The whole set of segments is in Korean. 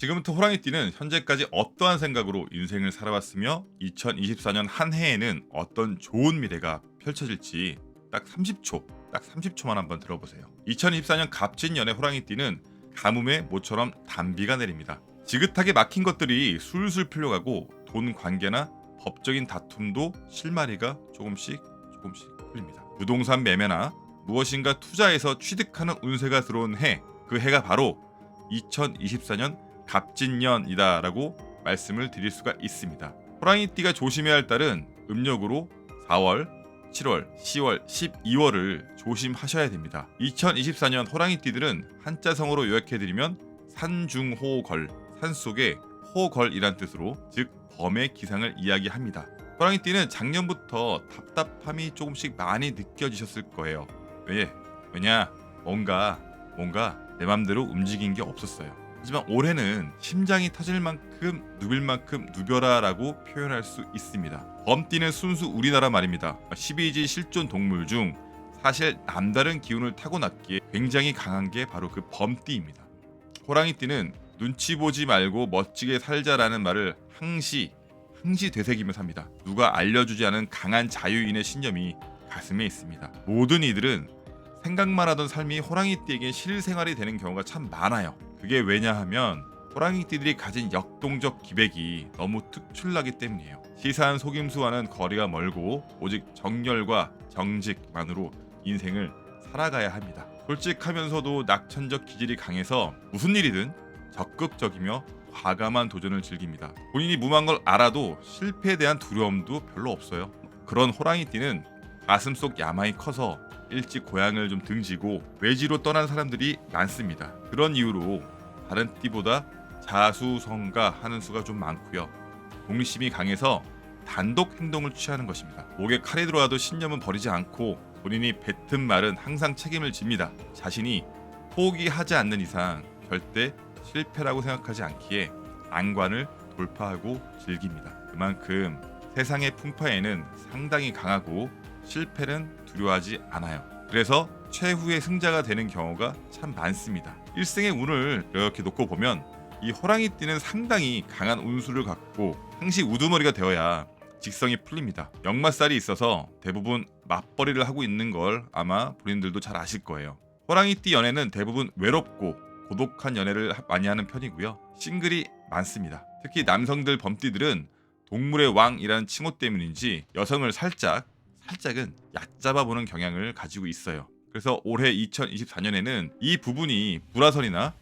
지금부터 호랑이띠는 현재까지 어떠한 생각으로 인생을 살아왔으며 2024년 한 해에는 어떤 좋은 미래가 펼쳐질지 딱 30초, 딱 30초만 한번 들어보세요. 2024년 갑진년의 호랑이띠는 가뭄에 모처럼 단비가 내립니다. 지긋하게 막힌 것들이 술술 풀려가고 돈 관계나 법적인 다툼도 실마리가 조금씩 조금씩 풀립니다. 부동산 매매나 무엇인가 투자해서 취득하는 운세가 들어온 해, 그 해가 바로 2024년 갑진년이다라고 말씀을 드릴 수가 있습니다. 호랑이띠가 조심해야 할 달은 음력으로 4월, 7월, 10월, 12월을 조심하셔야 됩니다. 2024년 호랑이띠들은 한자성어로 요약해드리면 산중호걸, 산속의 호걸이란 뜻으로 즉 범의 기상을 이야기합니다. 호랑이띠는 작년부터 답답함이 조금씩 많이 느껴지셨을 거예요. 왜? 왜냐? 뭔가 뭔가 내 맘대로 움직인 게 없었어요. 하지만 올해는 심장이 터질 만큼 누빌 만큼 누벼라라고 표현할 수 있습니다. 범띠는 순수 우리나라 말입니다. 12지 실존 동물 중 사실 남다른 기운을 타고났기에 굉장히 강한 게 바로 그 범띠입니다. 호랑이띠는 눈치 보지 말고 멋지게 살자라는 말을 항시 항시 되새기며 삽니다. 누가 알려주지 않은 강한 자유인의 신념이 가슴에 있습니다. 모든 이들은 생각만 하던 삶이 호랑이띠에게 실생활이 되는 경우가 참 많아요. 그게 왜냐하면 호랑이띠들이 가진 역동적 기백이 너무 특출나기 때문이에요. 시사한 속임수와는 거리가 멀고 오직 정열과 정직만으로 인생을 살아가야 합니다. 솔직하면서도 낙천적 기질이 강해서 무슨 일이든 적극적이며 과감한 도전을 즐깁니다. 본인이 무모한 걸 알아도 실패에 대한 두려움도 별로 없어요. 그런 호랑이띠는 가슴 속 야망이 커서 일찍 고향을 좀 등지고 외지로 떠난 사람들이 많습니다. 그런 이유로 다른 띠보다 자수성가 하는 수가 좀 많고요. 동심이 강해서 단독 행동을 취하는 것입니다. 목에 칼이 들어와도 신념은 버리지 않고 본인이 뱉은 말은 항상 책임을 집니다. 자신이 포기하지 않는 이상 절대 실패라고 생각하지 않기에 난관을 돌파하고 즐깁니다. 그만큼 세상의 풍파에는 상당히 강하고 실패는 두려워하지 않아요. 그래서 최후의 승자가 되는 경우가 참 많습니다. 일생의 운을 이렇게 놓고 보면 이 호랑이 띠는 상당히 강한 운수를 갖고 항시 우두머리가 되어야 직성이 풀립니다. 역마살이 있어서 대부분 맞벌이를 하고 있는 걸 아마 본인들도 잘 아실 거예요. 호랑이띠 연애는 대부분 외롭고 고독한 연애를 하- 많이 하는 편이고요. 싱글이 많습니다. 특히 남성들 범띠들은 동물의 왕이라는 칭호 때문인지 여성을 살짝 살짝은 얕잡아 보는 경향을 가지고 있어요. 그래서 올해 2024년에는 이 부분이 불화설이나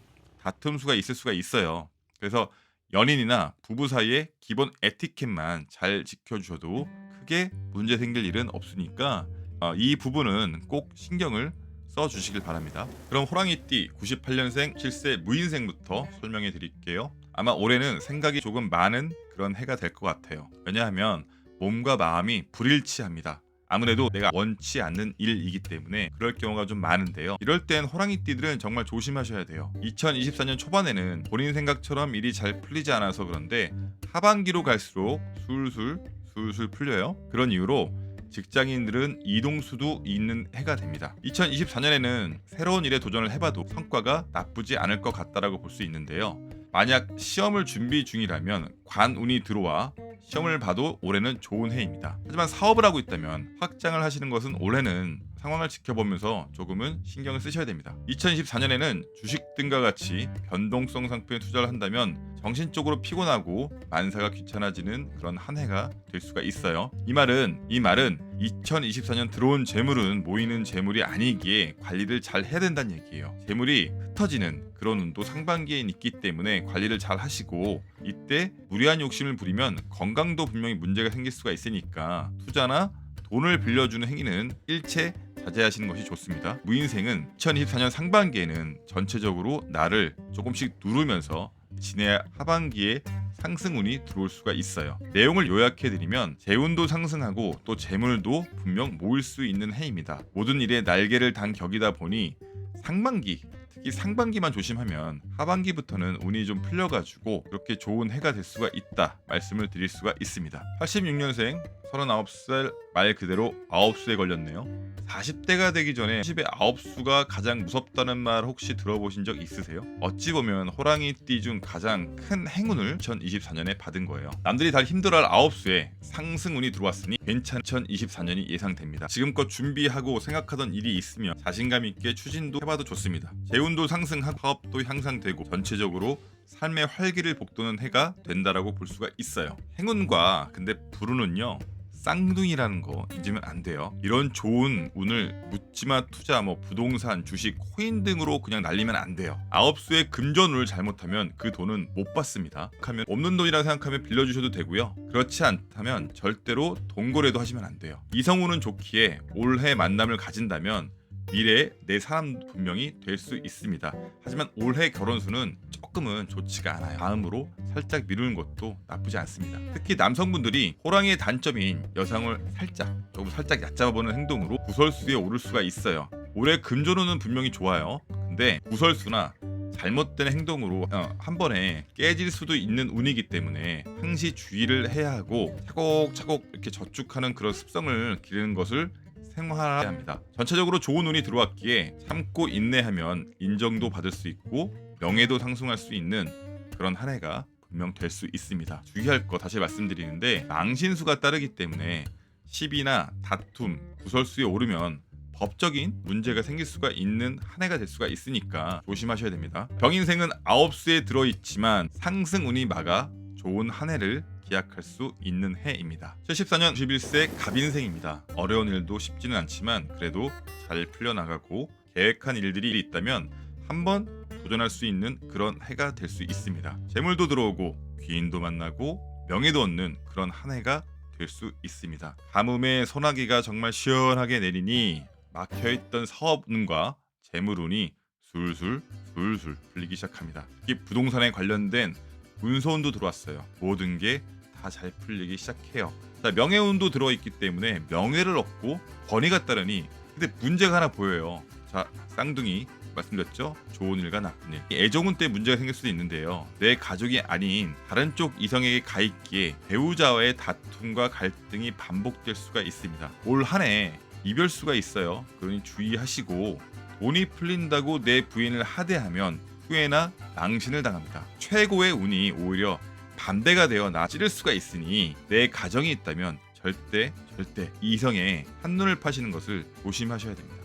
다툼 수가 있을 수가 있어요. 그래서 연인이나 부부 사이의 기본 에티켓만 잘 지켜주셔도 크게 문제 생길 일은 없으니까 어, 이 부분은 꼭 신경을 써주시길 바랍니다. 그럼 호랑이띠 98년생 7세 무인생부터 설명해 드릴게요. 아마 올해는 생각이 조금 많은 그런 해가 될 것 같아요. 왜냐하면 몸과 마음이 불일치합니다. 아무래도 내가 원치 않는 일이기 때문에 그럴 경우가 좀 많은데요. 이럴 땐 호랑이띠들은 정말 조심하셔야 돼요. 2024년 초반에는 본인 생각처럼 일이 잘 풀리지 않아서 그런데 하반기로 갈수록 술술 술술 풀려요. 그런 이유로 직장인들은 이동수도 있는 해가 됩니다. 2024년에는 새로운 일에 도전을 해봐도 성과가 나쁘지 않을 것 같다라고 볼 수 있는데요. 만약 시험을 준비 중이라면 관운이 들어와 시험을 봐도 올해는 좋은 해입니다. 하지만 사업을 하고 있다면 확장을 하시는 것은 올해는 상황을 지켜보면서 조금은 신경을 쓰셔야 됩니다. 2024년에는 주식 등과 같이 변동성 상품에 투자를 한다면 정신적으로 피곤하고 만사가 귀찮아지는 그런 한 해가 될 수가 있어요. 이 말은 이 말은 2024년 들어온 재물은 모이는 재물이 아니기에 관리를 잘 해야 된다는 얘기예요. 재물이 흩어지는 그런 운도 상반기에 있기 때문에 관리를 잘 하시고 이때 무리한 욕심을 부리면 건강도 분명히 문제가 생길 수가 있으니까 투자나 돈을 빌려주는 행위는 일체 자제하시는 것이 좋습니다. 무인생은 2024년 상반기에는 전체적으로 나를 조금씩 누르면서 지내 하반기에 상승운이 들어올 수가 있어요. 내용을 요약해드리면 재운도 상승하고 또 재물도 분명 모일 수 있는 해입니다. 모든 일에 날개를 단 격이다 보니 상반기 특히 상반기만 조심하면 하반기부터는 운이 좀 풀려가지고 그렇게 좋은 해가 될 수가 있다 말씀을 드릴 수가 있습니다. 86년생 39살 말 그대로 9수에 걸렸네요. 40대가 되기 전에 10의 9수가 가장 무섭다는 말 혹시 들어보신 적 있으세요? 어찌 보면 호랑이띠 중 가장 큰 행운을 2024년에 받은 거예요. 남들이 다 힘들어할 9수에 상승운이 들어왔으니 괜찮은 2024년이 예상됩니다. 지금껏 준비하고 생각하던 일이 있으면 자신감 있게 추진도 해봐도 좋습니다. 재운도 상승하고 사업도 향상되고 전체적으로 삶의 활기를 북돋는 해가 된다라고 볼 수가 있어요. 행운과 근데 불운은요. 쌍둥이라는 거 잊으면 안 돼요. 이런 좋은 운을 묻지마 투자, 뭐 부동산, 주식, 코인 등으로 그냥 날리면 안 돼요. 아홉 수의 금전운을 잘못하면 그 돈은 못 받습니다. 하면 없는 돈이라 생각하면 빌려주셔도 되고요. 그렇지 않다면 절대로 동거래도 하시면 안 돼요. 이성운은 좋기에 올해 만남을 가진다면 미래에 내 사람 분명히 될 수 있습니다. 하지만 올해 결혼수는 조금은 좋지가 않아요. 다음으로 살짝 미루는 것도 나쁘지 않습니다. 특히 남성분들이 호랑이의 단점인 여성을 살짝 조금 살짝 얕잡아보는 행동으로 구설수에 오를 수가 있어요. 올해 금전운은 분명히 좋아요. 근데 구설수나 잘못된 행동으로 어, 한 번에 깨질 수도 있는 운이기 때문에 항시 주의를 해야 하고 차곡차곡 이렇게 저축하는 그런 습성을 기르는 것을 생활해야 합니다. 전체적으로 좋은 운이 들어왔기에 참고 인내하면 인정도 받을 수 있고 명예도 상승할 수 있는 그런 한 해가 분명 될 수 있습니다. 주의할 거 다시 말씀드리는데 망신수가 따르기 때문에 시비나 다툼, 구설수에 오르면 법적인 문제가 생길 수가 있는 한 해가 될 수가 있으니까 조심하셔야 됩니다. 병인생은 아홉 수에 들어 있지만 상승 운이 막아 좋은 한 해를 기약할 수 있는 해입니다. 74년 91세 갑인생입니다. 어려운 일도 쉽지는 않지만 그래도 잘 풀려나가고 계획한 일들이 있다면 한번 도전할 수 있는 그런 해가 될 수 있습니다. 재물도 들어오고 귀인도 만나고 명예도 얻는 그런 한 해가 될 수 있습니다. 가뭄에 소나기가 정말 시원하게 내리니 막혀있던 사업운과 재물운이 술술 술술 풀리기 시작합니다. 특히 부동산에 관련된 문서운도 들어왔어요. 모든 게 다 잘 풀리기 시작해요. 자, 명예운도 들어있기 때문에 명예를 얻고 번이가 따르니 근데 문제가 하나 보여요. 자, 쌍둥이 말씀드렸죠? 좋은 일과 나쁜 일. 애정운 때 문제가 생길 수도 있는데요. 내 가족이 아닌 다른 쪽 이성에게 가 있기에 배우자와의 다툼과 갈등이 반복될 수가 있습니다. 올 한 해 이별 수가 있어요. 그러니 주의하시고 돈이 풀린다고 내 부인을 하대하면 후회나 망신을 당합니다. 최고의 운이 오히려 반대가 되어 나 찌를 수가 있으니 내 가정이 있다면 절대 절대 이성에 한눈을 파시는 것을 조심하셔야 됩니다.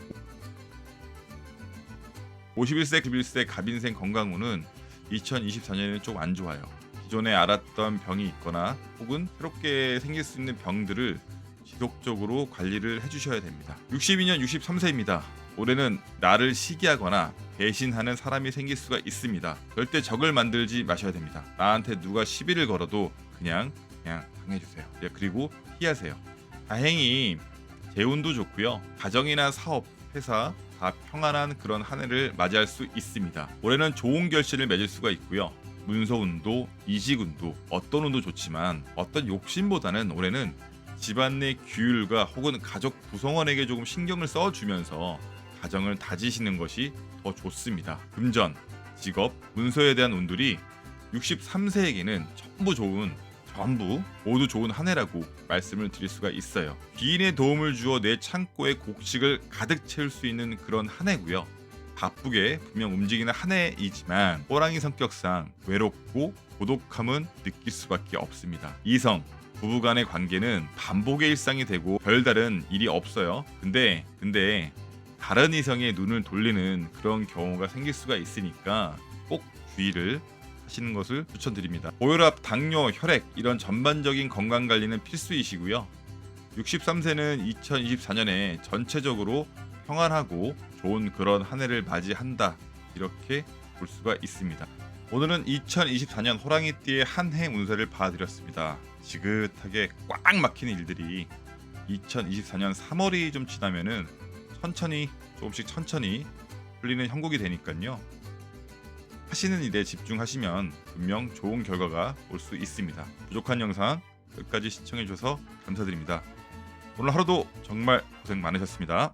51세, 91세 갑인생 건강운은 2024년에는 좀 안 좋아요. 기존에 알았던 병이 있거나 혹은 새롭게 생길 수 있는 병들을 지속적으로 관리를 해주셔야 됩니다. 62년 63세입니다. 올해는 나를 시기하거나 배신하는 사람이 생길 수가 있습니다. 절대 적을 만들지 마셔야 됩니다. 나한테 누가 시비를 걸어도 그냥 그냥 당해주세요. 예, 그리고 피하세요. 다행히 재운도 좋고요. 가정이나 사업, 회사 다 평안한 그런 한 해를 맞이할 수 있습니다. 올해는 좋은 결실을 맺을 수가 있고요. 문서운도 이직운도 어떤 운도 좋지만 어떤 욕심보다는 올해는 집안 내 규율과 혹은 가족 구성원에게 조금 신경을 써주면서 가정을 다지시는 것이 더 좋습니다. 금전, 직업, 문서에 대한 운들이 63세에게는 전부 좋은 전부 모두 좋은 한 해라고 말씀을 드릴 수가 있어요. 귀인의 도움을 주어 내 창고에 곡식을 가득 채울 수 있는 그런 한 해고요. 바쁘게 분명 움직이는 한 해이지만 호랑이 성격상 외롭고 고독함은 느낄 수밖에 없습니다. 이성, 부부간의 관계는 반복의 일상이 되고 별다른 일이 없어요. 근데 근데 다른 이성의 눈을 돌리는 그런 경우가 생길 수가 있으니까 꼭 주의를 하시는 것을 추천드립니다. 고혈압, 당뇨, 혈액 이런 전반적인 건강 관리는 필수이시고요. 63세는 2024년에 전체적으로 평안하고 좋은 그런 한 해를 맞이한다 이렇게 볼 수가 있습니다. 오늘은 2024년 호랑이띠의 한 해 운세를 봐드렸습니다. 지긋하게 꽉 막히는 일들이 2024년 3월이 좀 지나면은 천천히 조금씩 천천히 풀리는 형국이 되니까요. 하시는 일에 집중하시면 분명 좋은 결과가 올 수 있습니다. 부족한 영상 끝까지 시청해 주셔서 감사드립니다. 오늘 하루도 정말 고생 많으셨습니다.